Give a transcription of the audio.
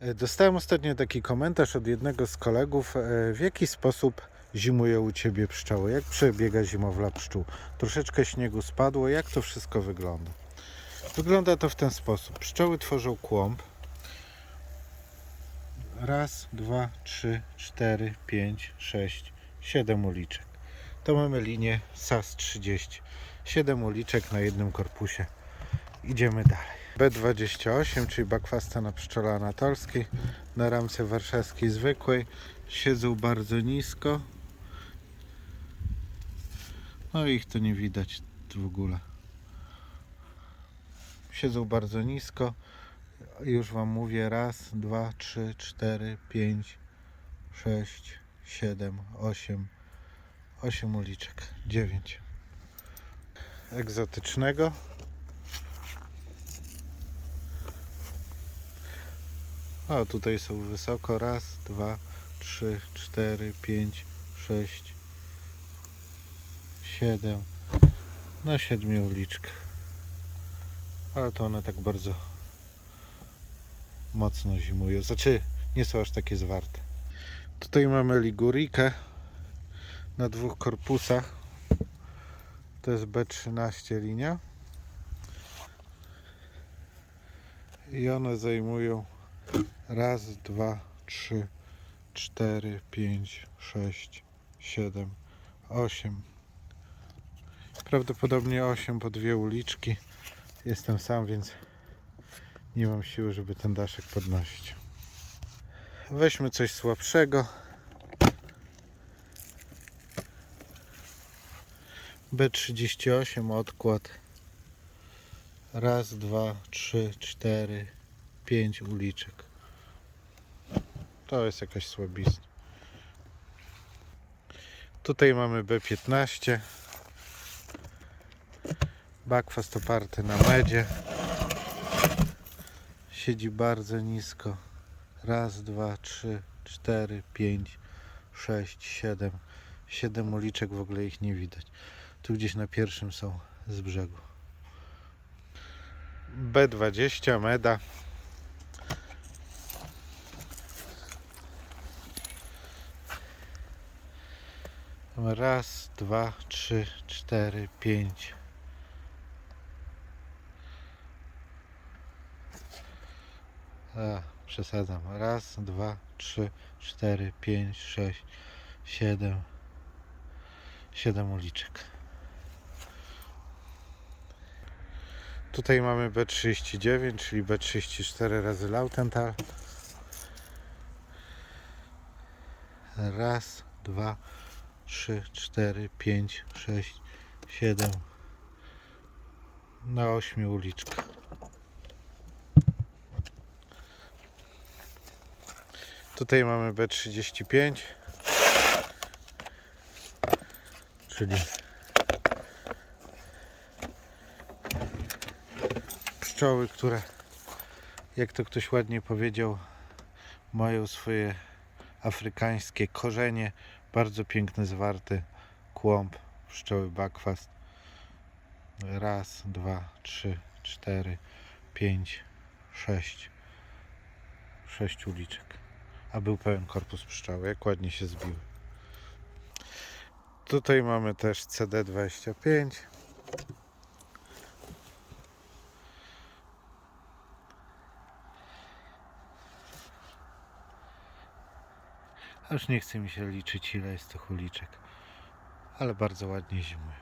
E, Dostałem ostatnio taki komentarz od jednego z kolegów, e, w jaki sposób zimuje u Ciebie pszczoły, jak przebiega zimowla pszczół. Troszeczkę śniegu spadło, jak to wszystko wygląda? Wygląda to w ten sposób. Pszczoły tworzą kłąb. Raz, dwa, trzy, cztery, pięć, sześć, siedem uliczek. To mamy linię SAS 30. Siedem uliczek na jednym korpusie. Idziemy dalej. B28, czyli bakwasta na pszczole anatolskiej, na ramce warszawskiej zwykłej. Siedzą bardzo nisko. No ich to nie widać w ogóle. Siedzą bardzo nisko. Już Wam mówię. Raz, dwa, trzy, cztery, pięć, sześć, siedem, osiem. Osiem uliczek. Dziewięć. Egzotycznego. O, tutaj są wysoko. Raz, dwa, trzy, cztery, pięć, sześć, siedem. Na siedmiu uliczkach. Ale to one tak bardzo mocno zimują. Znaczy, nie są aż takie zwarte. Tutaj mamy ligurikę na dwóch korpusach. To jest B13 linia. I one zajmują raz, dwa, trzy, cztery, pięć, sześć, siedem, osiem. Prawdopodobnie osiem po dwie uliczki. Jestem sam, więc nie mam siły, żeby ten daszek podnosić. Weźmy coś słabszego. B38 odkład. Raz, dwa, trzy, cztery, pięć uliczek. To jest jakaś słabizna. Tutaj mamy B15. Bakwast oparty na medzie. Siedzi bardzo nisko. Raz, dwa, trzy, cztery, pięć, sześć, siedem. Siedem uliczek, w ogóle ich nie widać. Tu gdzieś na pierwszym są z brzegu. B20 meda. Raz, dwa, trzy, cztery, pięć. A, przesadzam. Raz, dwa, trzy, cztery, pięć, sześć, siedem. Siedem uliczek. Tutaj mamy B39, czyli B34 razy Lautenthal. Raz, dwa, trzy, cztery, pięć, sześć, siedem. Na ośmiu uliczkach. Tutaj mamy B35, czyli pszczoły, które, jak to ktoś ładnie powiedział, mają swoje afrykańskie korzenie. Bardzo piękny, zwarty kłąb pszczoły bakwast. Raz, dwa, trzy, cztery, pięć, sześć. Sześć uliczek. A był pełen korpus pszczoły. Jak ładnie się zbiły. Tutaj mamy też CD25. Aż nie chce mi się liczyć ile jest to uliczek, ale bardzo ładnie zimuje.